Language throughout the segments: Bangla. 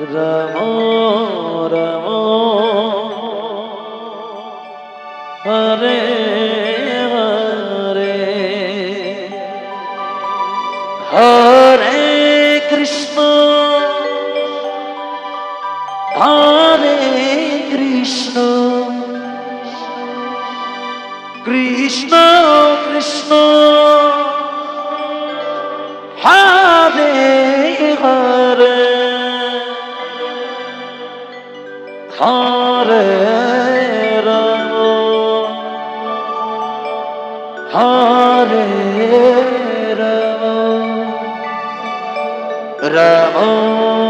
রাম রাম হরে হরে হরে কৃষ্ণ হরে কৃষ্ণ কৃষ্ণ কৃষ্ণ হরে রাম হরে রাম রাম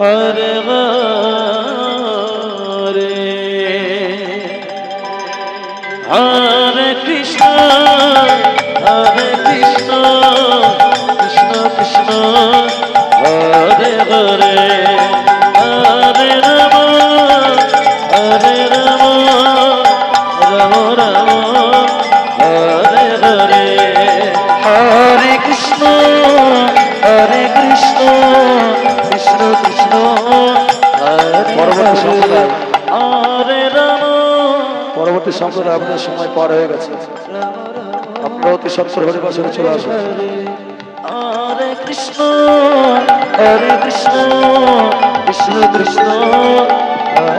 और অতি সম্প্রদায় আপনার সময় পার হয়ে গেছে। আপনার অতি সত্তর হরে বছরে চলে আসবে কৃষ্ণ, হরে কৃষ্ণ কৃষ্ণ কৃষ্ণ, হরে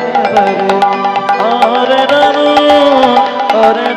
রাম, হরে